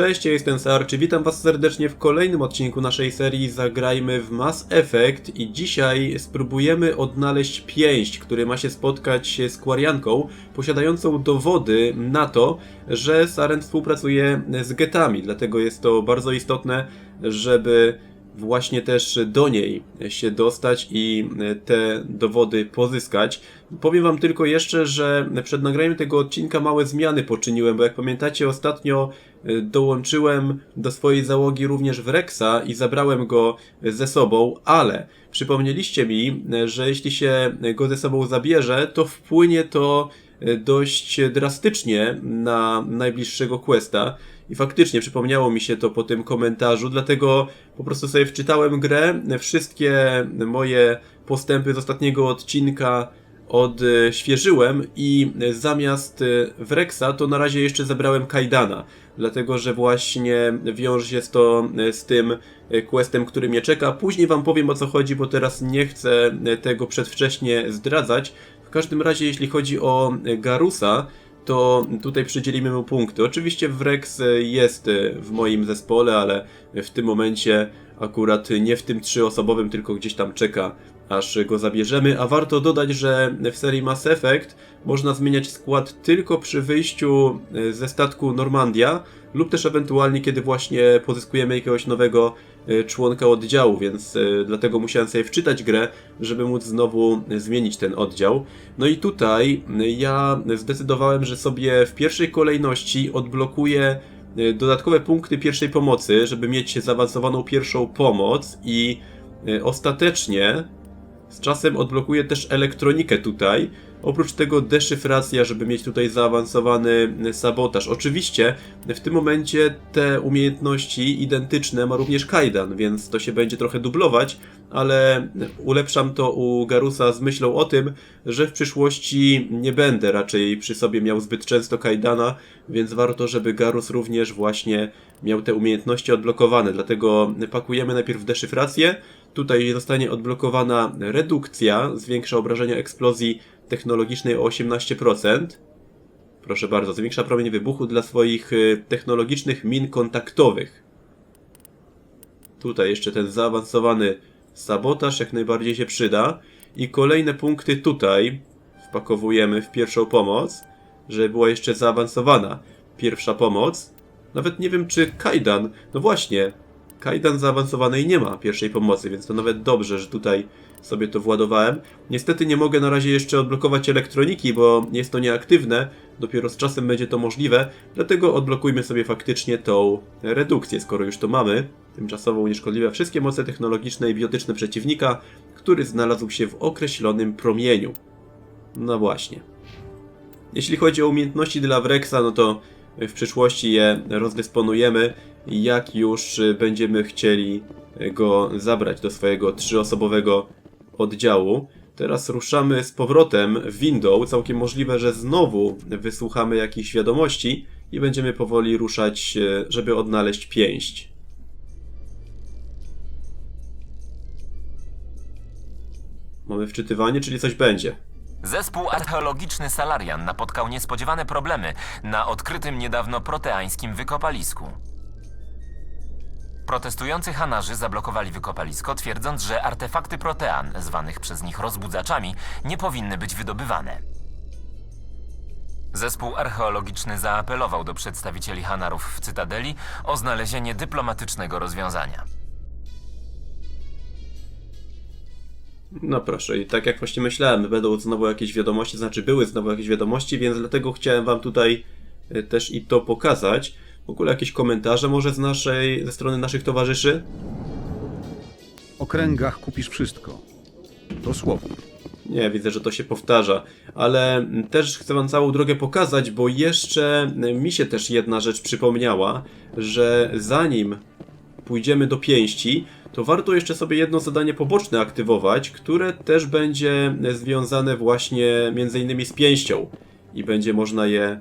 Cześć, ja jestem Sarczy, witam was serdecznie w kolejnym odcinku naszej serii Zagrajmy w Mass Effect i dzisiaj spróbujemy odnaleźć pięść, który ma się spotkać z Kwarianką, posiadającą dowody na to, że Saren współpracuje z getami, dlatego jest to bardzo istotne, żeby właśnie też do niej się dostać i te dowody pozyskać. Powiem wam tylko jeszcze, że przed nagraniem tego odcinka małe zmiany poczyniłem, bo jak pamiętacie ostatnio y, dołączyłem do swojej załogi również Wrexa i zabrałem go ze sobą, ale przypomnieliście mi, że jeśli się go ze sobą zabierze, to wpłynie to dość drastycznie na najbliższego questa. I faktycznie przypomniało mi się to po tym komentarzu, dlatego po prostu sobie wczytałem grę. Wszystkie moje postępy z ostatniego odcinka odświeżyłem i zamiast Wrexa to na razie jeszcze zabrałem Kaidana, dlatego że właśnie wiąże się to z tym questem, który mnie czeka. Później wam powiem o co chodzi, bo teraz nie chcę tego przedwcześnie zdradzać. W każdym razie jeśli chodzi o Garusa, to tutaj przydzielimy mu punkty. Oczywiście Wrex jest w moim zespole, ale w tym momencie akurat nie w tym trzyosobowym, tylko gdzieś tam czeka, aż go zabierzemy. A warto dodać, że w serii Mass Effect można zmieniać skład tylko przy wyjściu ze statku Normandia lub też ewentualnie kiedy właśnie pozyskujemy jakiegoś nowego e, członka oddziału, więc e, dlatego musiałem sobie wczytać grę, żeby móc znowu zmienić ten oddział. No i tutaj ja zdecydowałem, że sobie w pierwszej kolejności odblokuję dodatkowe punkty pierwszej pomocy, żeby mieć zaawansowaną pierwszą pomoc i ostatecznie z czasem odblokuję też elektronikę tutaj. Oprócz tego deszyfracja, żeby mieć tutaj zaawansowany sabotaż. Oczywiście w tym momencie te umiejętności identyczne ma również Kaidan, więc to się będzie trochę dublować, ale ulepszam to u Garusa z myślą o tym, że w przyszłości nie będę raczej przy sobie miał zbyt często Kaidana, więc warto, żeby Garus również właśnie miał te umiejętności odblokowane. Dlatego pakujemy najpierw deszyfrację. Tutaj zostanie odblokowana redukcja, zwiększa obrażenia eksplozji technologicznej o 18%. Proszę bardzo, zwiększa promień wybuchu dla swoich y, technologicznych min kontaktowych. Tutaj jeszcze ten zaawansowany sabotaż jak najbardziej się przyda. I kolejne punkty tutaj wpakowujemy w pierwszą pomoc, żeby była jeszcze zaawansowana pierwsza pomoc. Nawet nie wiem czy Kaidan, no właśnie, Kaidan zaawansowanej nie ma pierwszej pomocy, więc to nawet dobrze, że tutaj sobie to władowałem. Niestety nie mogę na razie jeszcze odblokować elektroniki, bo jest to nieaktywne. Dopiero z czasem będzie to możliwe, dlatego odblokujmy sobie faktycznie tą redukcję, skoro już to mamy. Tymczasowo unieszkodliwia wszystkie moce technologiczne i biotyczne przeciwnika, który znalazł się w określonym promieniu. No właśnie. Jeśli chodzi o umiejętności dla Wrexa, no to w przyszłości je rozdysponujemy, jak już będziemy chcieli go zabrać do swojego trzyosobowego oddziału. Teraz ruszamy z powrotem windą. Całkiem możliwe, że znowu wysłuchamy jakichś wiadomości i będziemy powoli ruszać, e, żeby odnaleźć pięść. Mamy wczytywanie, czyli coś będzie. Zespół archeologiczny Salarian napotkał niespodziewane problemy na odkrytym niedawno proteańskim wykopalisku. Protestujący Hanarzy zablokowali wykopalisko, twierdząc, że artefakty protean, zwanych przez nich rozbudzaczami, nie powinny być wydobywane. Zespół archeologiczny zaapelował do przedstawicieli Hanarów w Cytadeli o znalezienie dyplomatycznego rozwiązania. No proszę, i tak jak właśnie myślałem, będą znowu jakieś wiadomości, znaczy były znowu jakieś wiadomości, więc dlatego chciałem wam tutaj e, też i to pokazać. W ogóle jakieś komentarze może z naszej, ze strony naszych towarzyszy? W okręgach kupisz wszystko. Dosłownie. Nie, widzę, że to się powtarza, ale też chcę wam całą drogę pokazać, bo jeszcze mi się też jedna rzecz przypomniała, że zanim pójdziemy do pięści, to warto jeszcze sobie jedno zadanie poboczne aktywować, które też będzie związane właśnie między innymi z pięścią i będzie można je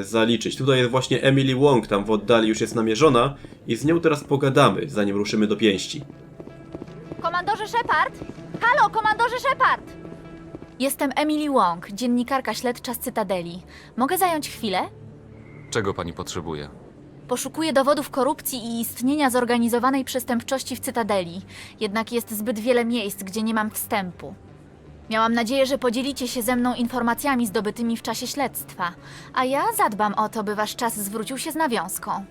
zaliczyć. Tutaj jest właśnie Emily Wong, tam w oddali już jest namierzona i z nią teraz pogadamy, zanim ruszymy do pięści. Komandorze Shepard? Halo, komandorze Shepard! Jestem Emily Wong, dziennikarka śledcza z Cytadeli. Mogę zająć chwilę? Czego pani potrzebuje? Poszukuję dowodów korupcji i istnienia zorganizowanej przestępczości w Cytadeli. Jednak jest zbyt wiele miejsc, gdzie nie mam wstępu. Miałam nadzieję, że podzielicie się ze mną informacjami zdobytymi w czasie śledztwa, a ja zadbam o to, by wasz czas zwrócił się z nawiązką.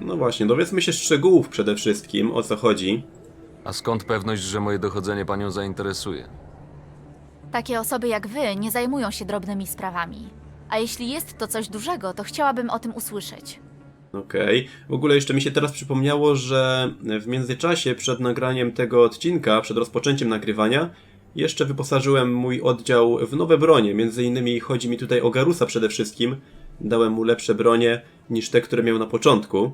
No właśnie, dowiedzmy się szczegółów przede wszystkim, o co chodzi. A skąd pewność, że moje dochodzenie panią zainteresuje? Takie osoby jak wy nie zajmują się drobnymi sprawami. A jeśli jest to coś dużego, to chciałabym o tym usłyszeć. Okej. W ogóle jeszcze mi się teraz przypomniało, że w międzyczasie przed nagraniem tego odcinka, przed rozpoczęciem nagrywania, jeszcze wyposażyłem mój oddział w nowe bronie. Między innymi chodzi mi tutaj o Garusa przede wszystkim. Dałem mu lepsze bronie niż te, które miał na początku.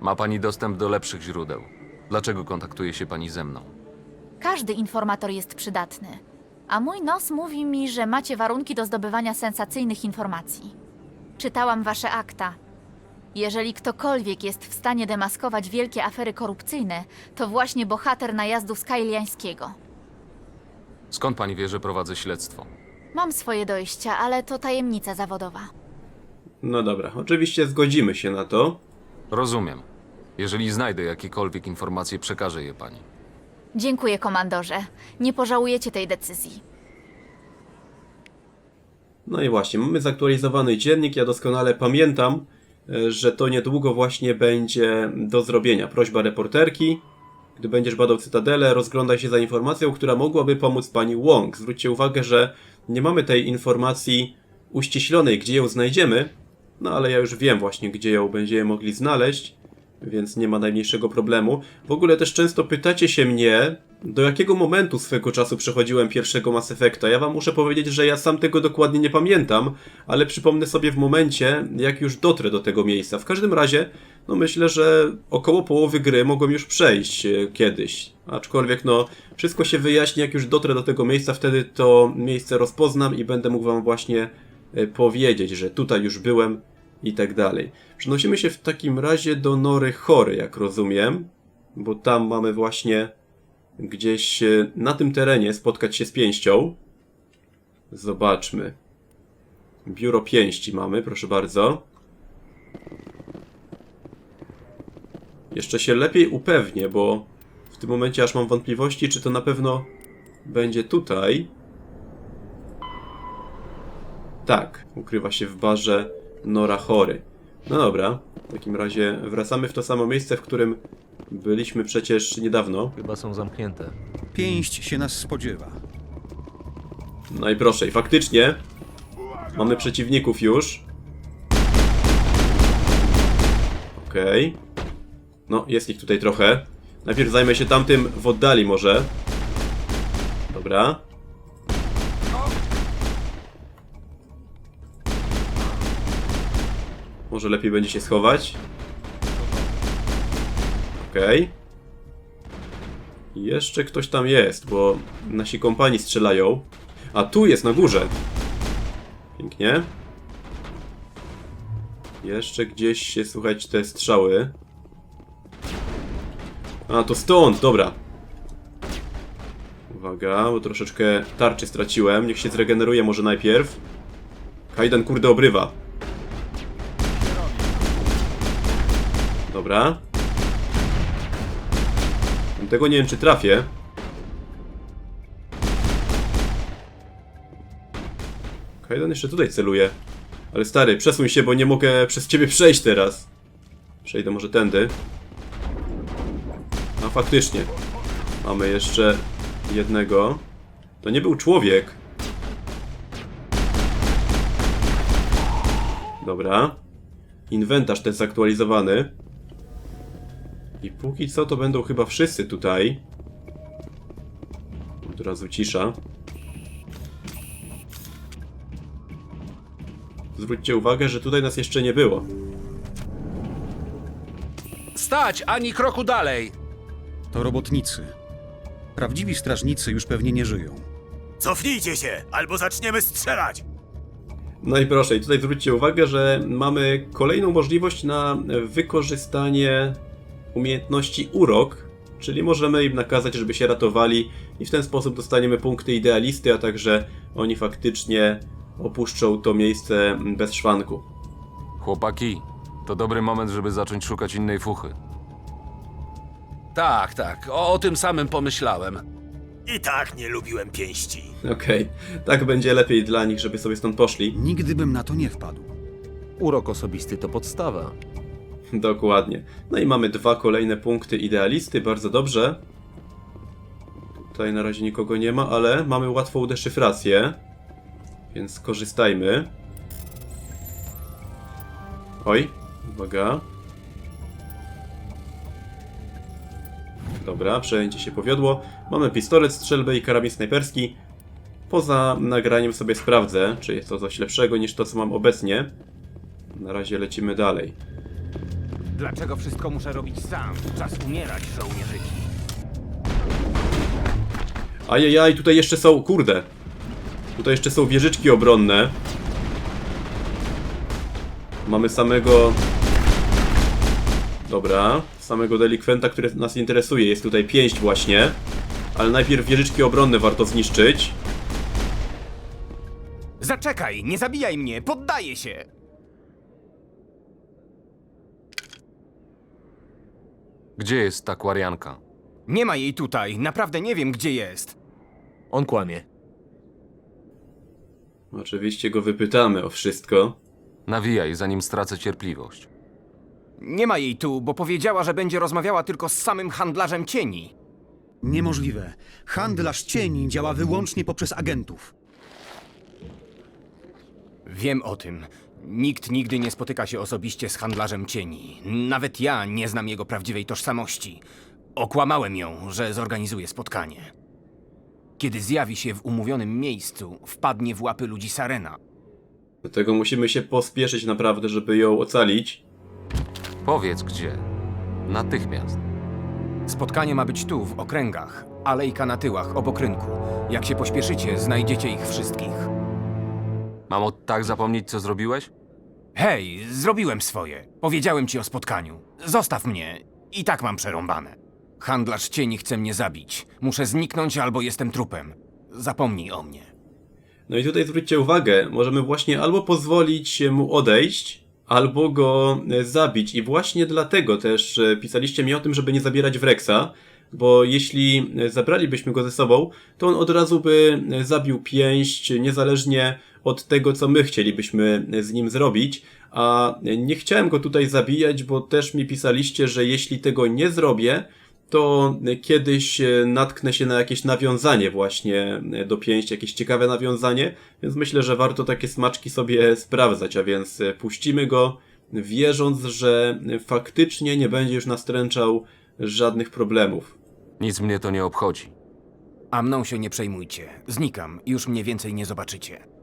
Ma pani dostęp do lepszych źródeł. Dlaczego kontaktuje się pani ze mną? Każdy informator jest przydatny. A mój nos mówi mi, że macie warunki do zdobywania sensacyjnych informacji. Czytałam wasze akta. Jeżeli ktokolwiek jest w stanie demaskować wielkie afery korupcyjne, to właśnie bohater najazdu Skyliańskiego. Skąd pani wie, że prowadzę śledztwo? Mam swoje dojścia, ale to tajemnica zawodowa. No dobra, oczywiście zgodzimy się na to. Rozumiem. Jeżeli znajdę jakiekolwiek informacje, przekażę je pani. Dziękuję, komandorze. Nie pożałujecie tej decyzji. No i właśnie, mamy zaktualizowany dziennik. Ja doskonale pamiętam, e, że to niedługo właśnie będzie do zrobienia. Prośba reporterki. Gdy będziesz badał Cytadelę, rozglądaj się za informacją, która mogłaby pomóc pani Wong. Zwróćcie uwagę, że nie mamy tej informacji uściślonej, gdzie ją znajdziemy, no ale ja już wiem właśnie, gdzie ją będziemy mogli znaleźć, więc nie ma najmniejszego problemu. W ogóle też często pytacie się mnie, do jakiego momentu swego czasu przechodziłem pierwszego Mass Effecta. Ja wam muszę powiedzieć, że ja sam tego dokładnie nie pamiętam, ale przypomnę sobie w momencie, jak już dotrę do tego miejsca. W każdym razie, no myślę, że około połowy gry mogłem już przejść e, kiedyś. Aczkolwiek no, wszystko się wyjaśni, jak już dotrę do tego miejsca, wtedy to miejsce rozpoznam i będę mógł wam właśnie e, powiedzieć, że tutaj już byłem i tak dalej. Przenosimy się w takim razie do Nory Chory, jak rozumiem, bo tam mamy właśnie gdzieś e, na tym terenie spotkać się z pięścią. Zobaczmy. Biuro pięści mamy, proszę bardzo. Jeszcze się lepiej upewnię, bo w tym momencie aż mam wątpliwości, czy to na pewno będzie tutaj. Tak, ukrywa się w barze Nora Chory. No dobra, w takim razie wracamy w to samo miejsce, w którym byliśmy przecież niedawno. Chyba są zamknięte. Pięść się nas spodziewa. No i proszę, i faktycznie mamy przeciwników już. Okej. No, jest ich tutaj trochę. Najpierw zajmę się tamtym w oddali może. Dobra. Może lepiej będzie się schować. Okej. Jeszcze ktoś tam jest, bo nasi kompani strzelają. A tu jest na górze. Pięknie. Jeszcze gdzieś się słychać te strzały. A, to stąd, dobra. Uwaga, bo troszeczkę tarczy straciłem. Niech się zregeneruje może najpierw. Kajdan kurde obrywa. Dobra. Tego nie wiem czy trafię. Kajdan jeszcze tutaj celuje. Ale stary, przesuń się, bo nie mogę przez ciebie przejść teraz. Przejdę może tędy. A faktycznie. Mamy jeszcze jednego. To nie był człowiek. Dobra. Inwentarz ten zaktualizowany. I póki co to będą chyba wszyscy tutaj. Od razu cisza. Zwróćcie uwagę, że tutaj nas jeszcze nie było. Stać, ani kroku dalej! To robotnicy. Prawdziwi strażnicy już pewnie nie żyją. Cofnijcie się, albo zaczniemy strzelać! No i proszę, i tutaj zwróćcie uwagę, że mamy kolejną możliwość na wykorzystanie umiejętności urok, czyli możemy im nakazać, żeby się ratowali i w ten sposób dostaniemy punkty idealisty, a także oni faktycznie opuszczą to miejsce bez szwanku. Chłopaki, To dobry moment, żeby zacząć szukać innej fuchy. Tak, tak, o, o tym samym pomyślałem. I tak nie lubiłem pięści. Okej, tak będzie lepiej dla nich, żeby sobie stąd poszli. Nigdy bym na to nie wpadł. Urok osobisty to podstawa. Dokładnie. No i mamy dwa kolejne punkty idealisty, bardzo dobrze. Tutaj na razie nikogo nie ma, ale mamy łatwą deszyfrację. Więc skorzystajmy. Oj, uwaga. Dobra, przejęcie się powiodło. Mamy pistolet, strzelbę i karabin snajperski. Poza nagraniem sobie sprawdzę, czy jest to coś lepszego niż to, co mam obecnie. Na razie lecimy dalej. Dlaczego wszystko muszę robić sam? Czas umierać, żołnierzyki. Ajajaj, tutaj jeszcze są, kurde. Tutaj jeszcze są wieżyczki obronne. Mamy samego... Dobra, samego delikwenta, który nas interesuje. Jest tutaj pięść właśnie. Ale najpierw wieżyczki obronne warto zniszczyć. Zaczekaj, nie zabijaj mnie, poddaję się! Gdzie jest ta kwarianka? Nie ma jej tutaj, naprawdę nie wiem, gdzie jest. On kłamie. Oczywiście go wypytamy o wszystko. Nawijaj, zanim stracę cierpliwość. Nie ma jej tu, bo powiedziała, że będzie rozmawiała tylko z samym handlarzem cieni. Niemożliwe. Handlarz cieni działa wyłącznie poprzez agentów. Wiem o tym. Nikt nigdy nie spotyka się osobiście z handlarzem cieni. Nawet ja nie znam jego prawdziwej tożsamości. Okłamałem ją, że zorganizuje spotkanie. Kiedy zjawi się w umówionym miejscu, wpadnie w łapy ludzi Sarena. Dlatego musimy się pospieszyć naprawdę, żeby ją ocalić. Powiedz gdzie. Natychmiast. Spotkanie ma być tu, w okręgach. Alejka na tyłach, obok rynku. Jak się pośpieszycie, znajdziecie ich wszystkich. Mam od tak zapomnieć, co zrobiłeś? Hej, zrobiłem swoje. Powiedziałem ci o spotkaniu. Zostaw mnie. I tak mam przerąbane. Handlarz cieni chce mnie zabić. Muszę zniknąć albo jestem trupem. Zapomnij o mnie. No i tutaj zwróćcie uwagę, możemy właśnie albo pozwolić mu odejść, albo go e, zabić. I właśnie dlatego też e, pisaliście mi o tym, żeby nie zabierać Wrexa, bo jeśli e, zabralibyśmy go ze sobą, to on od razu by zabił pięść, niezależnie od tego, co my chcielibyśmy z nim zrobić. A nie chciałem go tutaj zabijać, bo też mi pisaliście, że jeśli tego nie zrobię, to kiedyś e, natknę się na jakieś nawiązanie właśnie e, do pięści, jakieś ciekawe nawiązanie, więc myślę, że warto takie smaczki sobie sprawdzać, a więc e, puścimy go, wierząc, że faktycznie nie będzie już nastręczał żadnych problemów. Nic mnie to nie obchodzi. A mną się nie przejmujcie. Znikam. Już mnie więcej nie zobaczycie.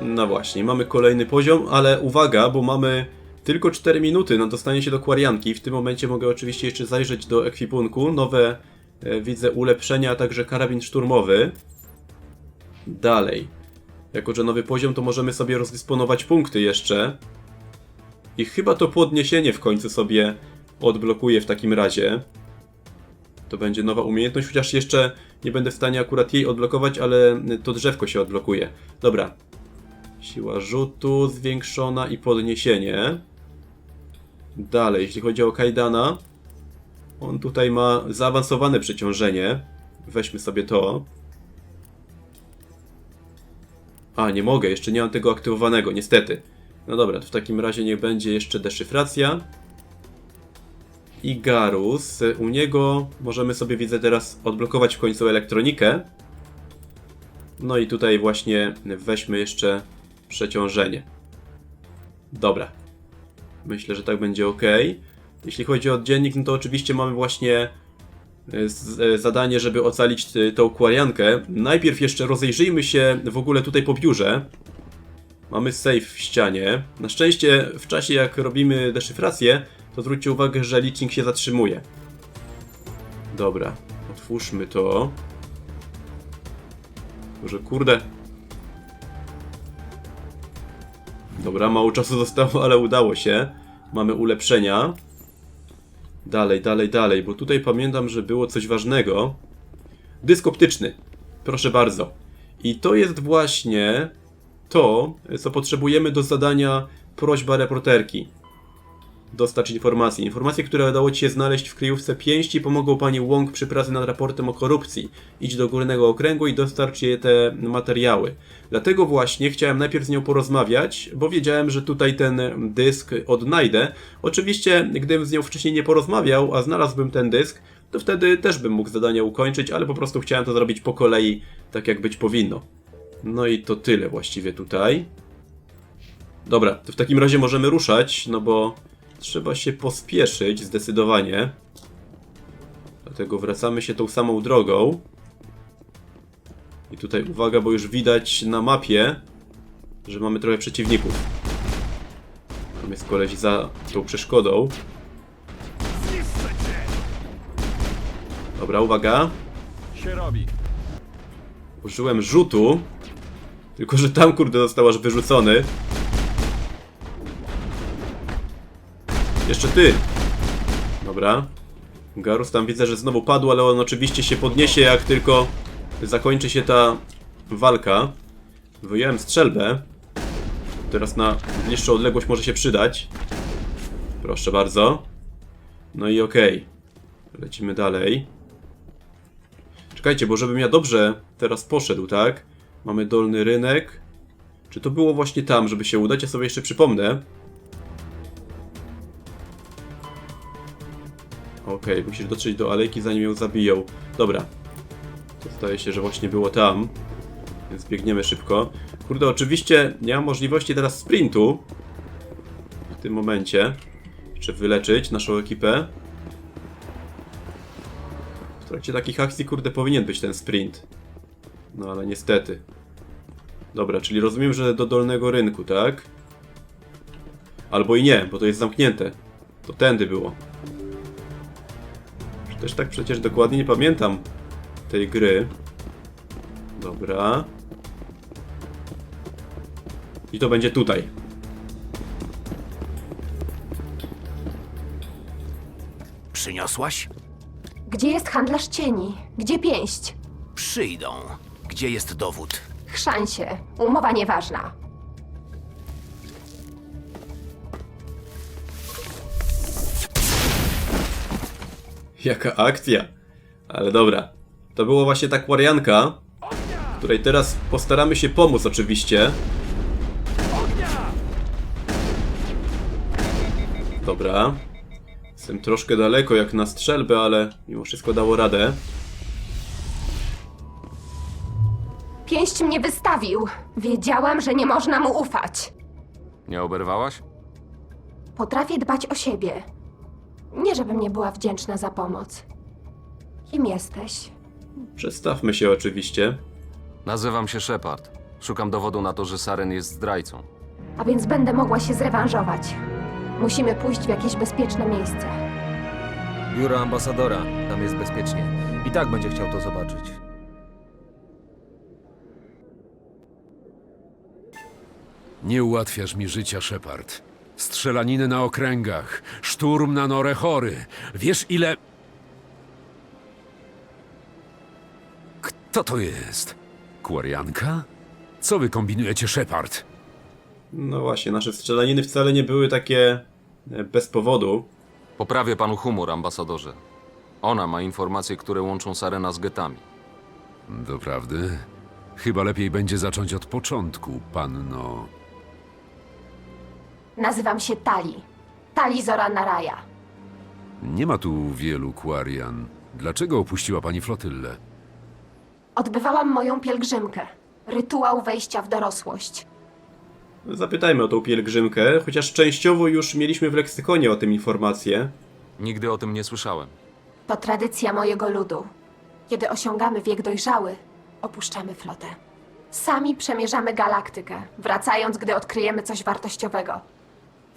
No właśnie, mamy kolejny poziom, ale uwaga, bo mamy tylko 4 minuty na dostanie się do kwarianki. W tym momencie mogę oczywiście jeszcze zajrzeć do ekwipunku. Nowe, e, widzę, ulepszenia, a także karabin szturmowy. Dalej. Jako, że nowy poziom, to możemy sobie rozdysponować punkty jeszcze. I chyba to podniesienie w końcu sobie odblokuję w takim razie. To będzie nowa umiejętność, chociaż jeszcze nie będę w stanie akurat jej odblokować, ale to drzewko się odblokuje. Dobra, Siła rzutu zwiększona i podniesienie. Dalej, jeśli chodzi o Kaidana, on tutaj ma zaawansowane przeciążenie. Weźmy sobie to. A, nie mogę, jeszcze nie mam tego aktywowanego, niestety. No dobra, to w takim razie niech będzie jeszcze deszyfracja. I Garus. U niego możemy sobie, widzę teraz, odblokować w końcu elektronikę. No i tutaj właśnie weźmy jeszcze przeciążenie. Dobra. Myślę, że tak będzie ok. Jeśli chodzi o dziennik, no to oczywiście mamy właśnie e, e, zadanie, żeby ocalić e, tą kwariankę. Najpierw jeszcze rozejrzyjmy się w ogóle tutaj po biurze. Mamy safe w ścianie. Na szczęście w czasie jak robimy deszyfrację, to zwróćcie uwagę, że licznik się zatrzymuje. Dobra, otwórzmy to. Może kurde, Dobra, mało czasu zostało, ale udało się. Mamy ulepszenia. Dalej, dalej, dalej, bo tutaj pamiętam, że było coś ważnego. Dysk optyczny. Proszę bardzo. I to jest właśnie to, co potrzebujemy do zadania prośba reporterki. Dostarcz informacji. Informacje, które udało Ci się znaleźć w kryjówce pięści pomogą Pani Wong przy pracy nad raportem o korupcji. Idź do górnego okręgu i dostarcz jej te materiały. Dlatego właśnie chciałem najpierw z nią porozmawiać, bo wiedziałem, że tutaj ten dysk odnajdę. Oczywiście, gdybym z nią wcześniej nie porozmawiał, a znalazłbym ten dysk, to wtedy też bym mógł zadanie ukończyć, ale po prostu chciałem to zrobić po kolei, tak jak być powinno. No i to tyle właściwie tutaj. Dobra, to w takim razie możemy ruszać, no bo trzeba się pospieszyć zdecydowanie. Dlatego wracamy się tą samą drogą. I tutaj uwaga, bo już widać na mapie, że mamy trochę przeciwników. Tam jest koleś za tą przeszkodą. Dobra, uwaga. Użyłem rzutu. Tylko, że tam kurde został aż wyrzucony. Jeszcze ty. Dobra. Garus tam widzę, że znowu padł, ale on oczywiście się podniesie, jak tylko zakończy się ta walka. Wyjąłem strzelbę. Teraz na bliższą odległość może się przydać. Proszę bardzo. No i okej. Lecimy dalej. Czekajcie, bo żebym ja dobrze teraz poszedł, tak? Mamy dolny rynek. Czy to było właśnie tam, żeby się udać? Ja sobie jeszcze przypomnę. Okej, musisz dotrzeć do alejki zanim ją zabiją. Dobra. To zdaje się, że właśnie było tam. Więc biegniemy szybko. Kurde, oczywiście nie mam możliwości teraz sprintu. W tym momencie. Jeszcze wyleczyć naszą ekipę. W trakcie takich akcji, kurde, powinien być ten sprint. No ale niestety. Dobra, czyli rozumiem, że do dolnego rynku, tak? Albo i nie, bo to jest zamknięte. To tędy było. Też tak przecież dokładnie nie pamiętam tej gry. Dobra. I to będzie tutaj. Przyniosłaś? Gdzie jest handlarz cieni? Gdzie pięść? Przyjdą. Gdzie jest dowód? Chrzań się. Umowa nieważna. Jaka akcja. Ale dobra. To była właśnie ta kwarianka, której teraz postaramy się pomóc oczywiście. Dobra. Jestem troszkę daleko jak na strzelbę, ale mimo wszystko dało radę. Pięść mnie wystawił. Wiedziałam, że nie można mu ufać. Nie oberwałaś? Potrafię dbać o siebie. Nie, żebym nie była wdzięczna za pomoc. Kim jesteś? Przedstawmy się oczywiście. Nazywam się Shepard. Szukam dowodu na to, że Saren jest zdrajcą. A więc będę mogła się zrewanżować. Musimy pójść w jakieś bezpieczne miejsce. Biuro ambasadora. Tam jest bezpiecznie. I tak będzie chciał to zobaczyć. Nie ułatwiasz mi życia, Shepard. Strzelaniny na okręgach, szturm na Norechory. Wiesz ile... Kto to jest? Kwarianka? Co wy kombinujecie, Shepard? No właśnie, nasze strzelaniny wcale nie były takie e, bez powodu. Poprawię panu humor, ambasadorze. Ona ma informacje, które łączą Sarena z getami. Doprawdy? Chyba lepiej będzie zacząć od początku, panno. Nazywam się Tali. Tali Zora Naraja. Nie ma tu wielu Quarian. Dlaczego opuściła pani flotyllę? Odbywałam moją pielgrzymkę. Rytuał wejścia w dorosłość. Zapytajmy o tą pielgrzymkę, chociaż częściowo już mieliśmy w leksykonie o tym informacje. Nigdy o tym nie słyszałem. To tradycja mojego ludu. Kiedy osiągamy wiek dojrzały, opuszczamy flotę. Sami przemierzamy galaktykę, wracając, gdy odkryjemy coś wartościowego.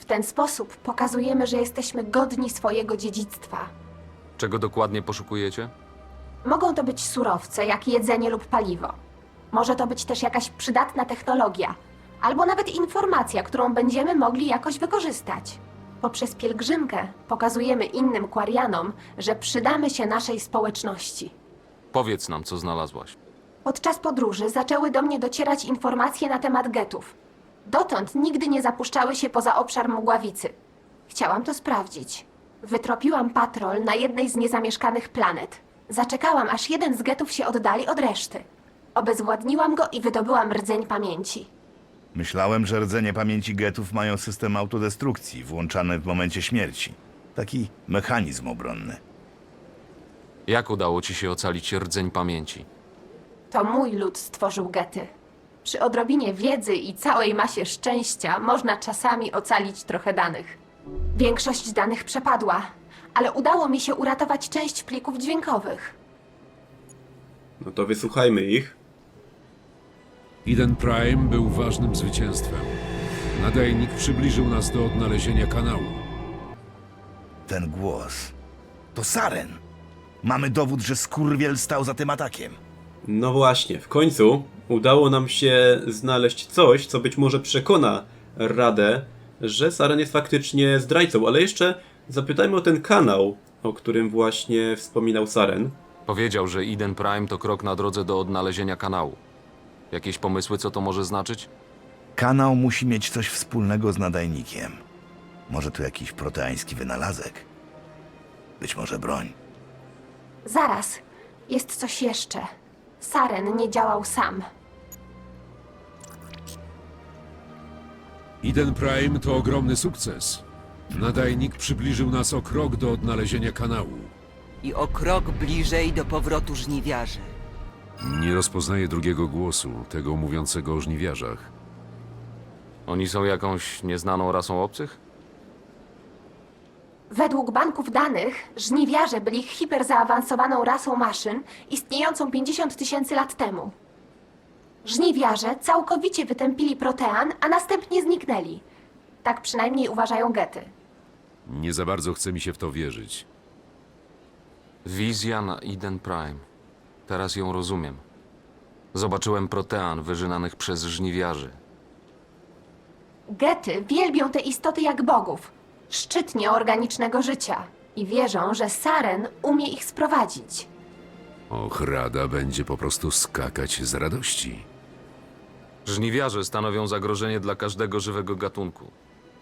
W ten sposób pokazujemy, że jesteśmy godni swojego dziedzictwa. Czego dokładnie poszukujecie? Mogą to być surowce, jak jedzenie lub paliwo. Może to być też jakaś przydatna technologia, albo nawet informacja, którą będziemy mogli jakoś wykorzystać. Poprzez pielgrzymkę pokazujemy innym Quarianom, że przydamy się naszej społeczności. Powiedz nam, co znalazłaś. Podczas podróży zaczęły do mnie docierać informacje na temat getów. Dotąd nigdy nie zapuszczały się poza obszar Mgławicy. Chciałam to sprawdzić. Wytropiłam patrol na jednej z niezamieszkanych planet. Zaczekałam, aż jeden z getów się oddali od reszty. Obezwładniłam go i wydobyłam rdzeń pamięci. Myślałem, że rdzenie pamięci getów mają system autodestrukcji włączany w momencie śmierci. Taki mechanizm obronny. Jak udało ci się ocalić rdzeń pamięci? To mój lud stworzył gety. Przy odrobinie wiedzy i całej masie szczęścia można czasami ocalić trochę danych. Większość danych przepadła, ale udało mi się uratować część plików dźwiękowych. No to wysłuchajmy ich. Eden Prime był ważnym zwycięstwem. Nadajnik przybliżył nas do odnalezienia kanału. Ten głos. To Saren. Mamy dowód, że skurwiel stał za tym atakiem. No właśnie, w końcu udało nam się znaleźć coś, co być może przekona Radę, że Saren jest faktycznie zdrajcą, ale jeszcze zapytajmy o ten kanał, o którym właśnie wspominał Saren. Powiedział, że Eden Prime to krok na drodze do odnalezienia kanału. Jakieś pomysły, co to może znaczyć? Kanał musi mieć coś wspólnego z nadajnikiem. Może tu jakiś proteański wynalazek? Być może broń. Zaraz, jest coś jeszcze. Saren nie działał sam. Eden Prime to ogromny sukces. Nadajnik przybliżył nas o krok do odnalezienia kanału. I o krok bliżej do powrotu żniwiarzy. Nie rozpoznaję drugiego głosu, tego mówiącego o żniwiarzach. Oni są jakąś nieznaną rasą obcych? Według banków danych, żniwiarze byli hiperzaawansowaną rasą maszyn istniejącą 50 tysięcy lat temu. Żniwiarze całkowicie wytępili protean, a następnie zniknęli. Tak przynajmniej uważają gety. Nie za bardzo chce mi się w to wierzyć. Wizja na Eden Prime. Teraz ją rozumiem. Zobaczyłem protean wyżynanych przez żniwiarzy. Gety wielbią te istoty jak bogów, szczytnie organicznego życia i wierzą, że Saren umie ich sprowadzić. Och, Rada będzie po prostu skakać z radości. Żniwiarze stanowią zagrożenie dla każdego żywego gatunku.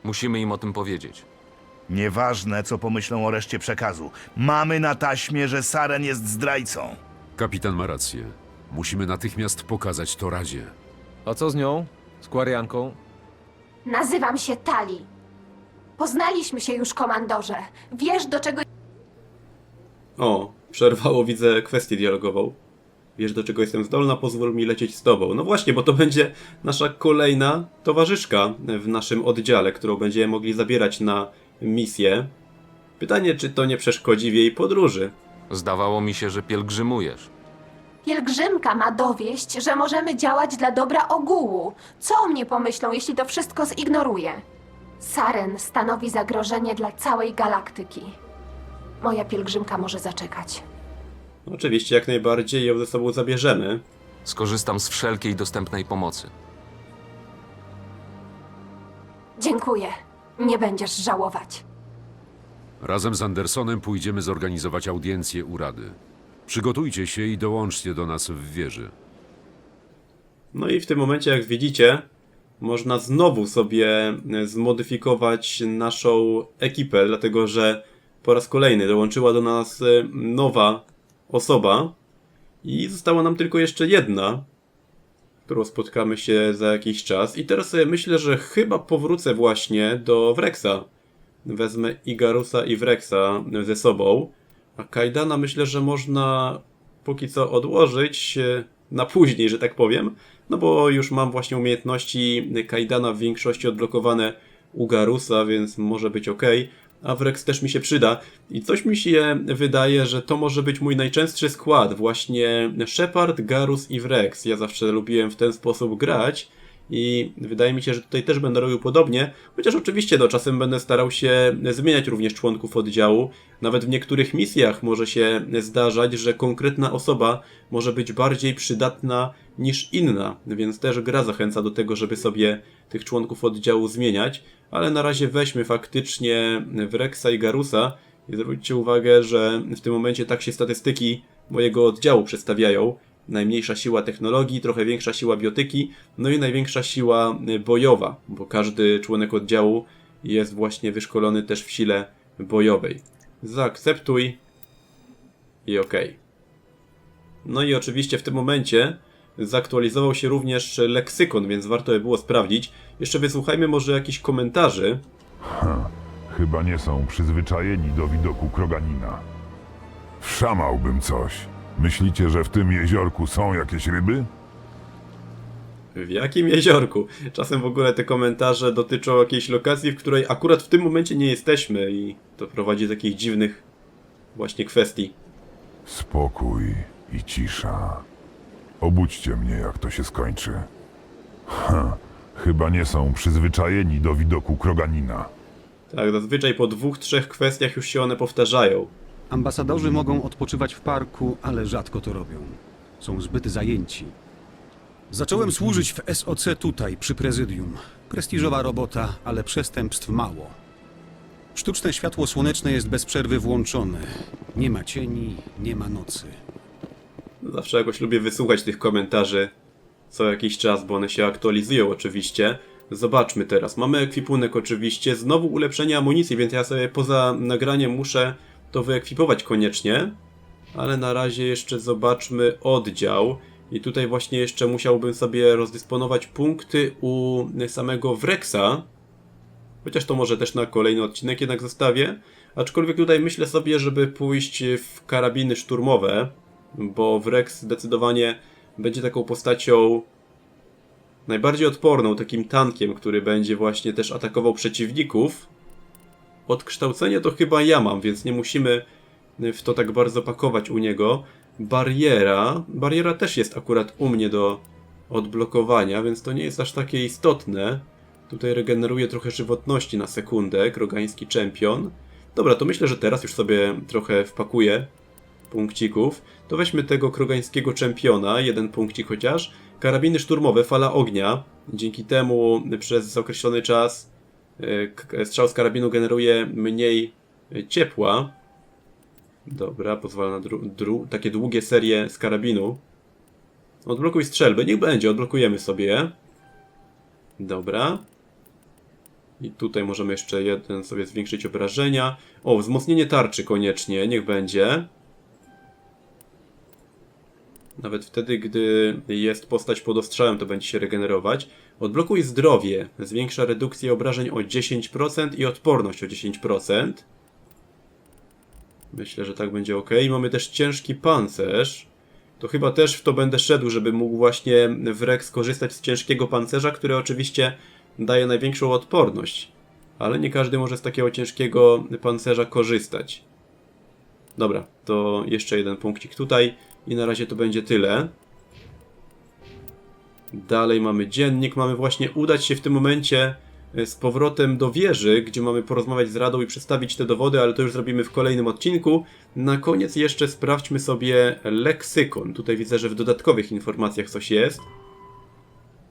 Musimy im o tym powiedzieć. Nieważne, co pomyślą o reszcie przekazu. Mamy na taśmie, że Saren jest zdrajcą. Kapitan ma rację. Musimy natychmiast pokazać to Radzie. A co z nią? Z Kwarianką? Nazywam się Tali. Poznaliśmy się już, komandorze. Wiesz, do czego O, przerwało, widzę, kwestię dialogową. Wiesz, do czego jestem zdolna, pozwól mi lecieć z tobą. No właśnie, bo to będzie nasza kolejna towarzyszka w naszym oddziale, którą będziemy mogli zabierać na misję. Pytanie, czy to nie przeszkodzi w jej podróży? Zdawało mi się, że pielgrzymujesz. pielgrzymka ma dowieść, że możemy działać dla dobra ogółu? Co o mnie pomyślą, jeśli to wszystko zignoruję? Saren stanowi zagrożenie dla całej galaktyki. Moja pielgrzymka może zaczekać. Oczywiście, jak najbardziej ją ze sobą zabierzemy. Skorzystam z wszelkiej dostępnej pomocy. Dziękuję. Nie będziesz żałować. Razem z Andersonem pójdziemy zorganizować audiencję u Rady. Przygotujcie się i dołączcie do nas w wieży. No i w tym momencie, jak widzicie, można znowu sobie e, zmodyfikować naszą ekipę, dlatego że po raz kolejny dołączyła do nas e, nowa osoba i została nam tylko jeszcze jedna, którą spotkamy się za jakiś czas. I teraz sobie myślę, że chyba powrócę właśnie do Wrexa. Wezmę Igarusa i Wrexa ze sobą, a Kajdana myślę, że można póki co odłożyć e, na później, że tak powiem. No bo już mam właśnie umiejętności Kaidana w większości odblokowane u Garusa, więc może być ok. A Wrex też mi się przyda. I coś mi się wydaje, że to może być mój najczęstszy skład. Właśnie Shepard, Garus i Wrex. Ja zawsze lubiłem w ten sposób grać. I wydaje mi się, że tutaj też będę robił podobnie, chociaż oczywiście no, czasem będę starał się zmieniać również członków oddziału. Nawet w niektórych misjach może się zdarzać, że konkretna osoba może być bardziej przydatna niż inna, więc też gra zachęca do tego, żeby sobie tych członków oddziału zmieniać, ale na razie weźmy faktycznie Wrexa i Garusa i zwróćcie uwagę, że w tym momencie tak się statystyki mojego oddziału przedstawiają. Najmniejsza siła technologii, trochę większa siła biotyki, no i największa siła y, bojowa, bo każdy członek oddziału jest właśnie wyszkolony też w sile bojowej. Zaakceptuj i OK. No i oczywiście w tym momencie zaktualizował się również leksykon, więc warto by było sprawdzić. Jeszcze wysłuchajmy może jakichś komentarzy. Chyba nie są przyzwyczajeni do widoku kroganina. Wszamałbym coś. Myślicie, że w tym jeziorku są jakieś ryby? W jakim jeziorku? Czasem w ogóle te komentarze dotyczą jakiejś lokacji, w której akurat w tym momencie nie jesteśmy i to prowadzi do takich dziwnych właśnie kwestii. Spokój i cisza. Obudźcie mnie, jak to się skończy. Ha, chyba nie są przyzwyczajeni do widoku kroganina. Tak, zazwyczaj po dwóch, trzech kwestiach już się one powtarzają. Ambasadorzy mogą odpoczywać w parku, ale rzadko to robią. Są zbyt zajęci. Zacząłem służyć w SOC tutaj, przy prezydium. Prestiżowa robota, ale przestępstw mało. Sztuczne światło słoneczne jest bez przerwy włączone. Nie ma cieni, nie ma nocy. Zawsze jakoś lubię wysłuchać tych komentarzy co jakiś czas, bo one się aktualizują oczywiście. Zobaczmy teraz. Mamy ekwipunek oczywiście, znowu ulepszenie amunicji, więc ja sobie poza nagraniem muszę to wyekwipować koniecznie. Ale na razie jeszcze zobaczmy oddział. I tutaj właśnie jeszcze musiałbym sobie rozdysponować punkty u samego Wrexa. Chociaż to może też na kolejny odcinek jednak zostawię. Aczkolwiek tutaj myślę sobie, żeby pójść w karabiny szturmowe, bo Wrex zdecydowanie będzie taką postacią najbardziej odporną, takim tankiem, który będzie właśnie też atakował przeciwników. Odkształcenie to chyba ja mam, więc nie musimy w to tak bardzo pakować u niego. Bariera. Bariera też jest akurat u mnie do odblokowania, więc to nie jest aż takie istotne. Tutaj regeneruje trochę żywotności na sekundę, krogański czempion. Dobra, to myślę, że teraz już sobie trochę wpakuję punkcików. To weźmy tego krogańskiego czempiona, jeden punkcik chociaż. Karabiny szturmowe, fala ognia. Dzięki temu przez określony czas strzał z karabinu generuje mniej ciepła. Dobra, pozwala na takie długie serie z karabinu. Odblokuj strzelby, niech będzie, odblokujemy sobie. Dobra. I tutaj możemy jeszcze jeden sobie zwiększyć obrażenia. O, wzmocnienie tarczy koniecznie, niech będzie. Nawet wtedy, gdy jest postać pod ostrzałem, to będzie się regenerować. Odblokuj zdrowie. Zwiększa redukcję obrażeń o 10% i odporność o 10%. Myślę, że tak będzie ok. Mamy też ciężki pancerz. To chyba też w to będę szedł, żeby mógł właśnie Wrek skorzystać z ciężkiego pancerza, który oczywiście daje największą odporność. Ale nie każdy może z takiego ciężkiego pancerza korzystać. Dobra, to jeszcze jeden punkcik tutaj i na razie to będzie tyle. Dalej mamy dziennik, mamy właśnie udać się w tym momencie e, z powrotem do wieży, gdzie mamy porozmawiać z Radą i przedstawić te dowody, ale to już zrobimy w kolejnym odcinku. Na koniec jeszcze sprawdźmy sobie leksykon. Tutaj widzę, że w dodatkowych informacjach coś jest.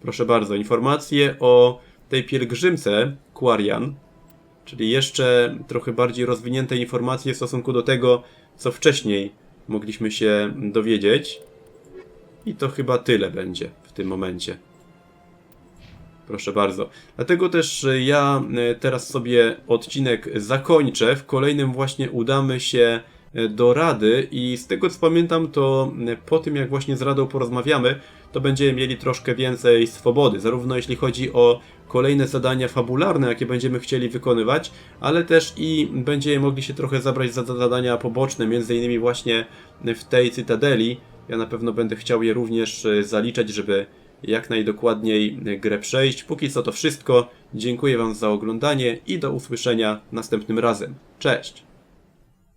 Proszę bardzo, informacje o tej pielgrzymce Quarian, czyli jeszcze trochę bardziej rozwinięte informacje w stosunku do tego, co wcześniej mogliśmy się dowiedzieć. I to chyba tyle będzie w tym momencie. Proszę bardzo. Dlatego też ja e, teraz sobie odcinek zakończę. W kolejnym właśnie udamy się e, do Rady i z tego co pamiętam, to e, po tym jak właśnie z Radą porozmawiamy, to będziemy mieli troszkę więcej swobody, zarówno jeśli chodzi o kolejne zadania fabularne, jakie będziemy chcieli wykonywać, ale też i będziemy mogli się trochę zabrać za za zadania poboczne, między innymi właśnie w tej Cytadeli. Ja na pewno będę chciał je również e, zaliczać, żeby jak najdokładniej e, grę przejść. Póki co to wszystko. Dziękuję Wam za oglądanie i do usłyszenia następnym razem. Cześć!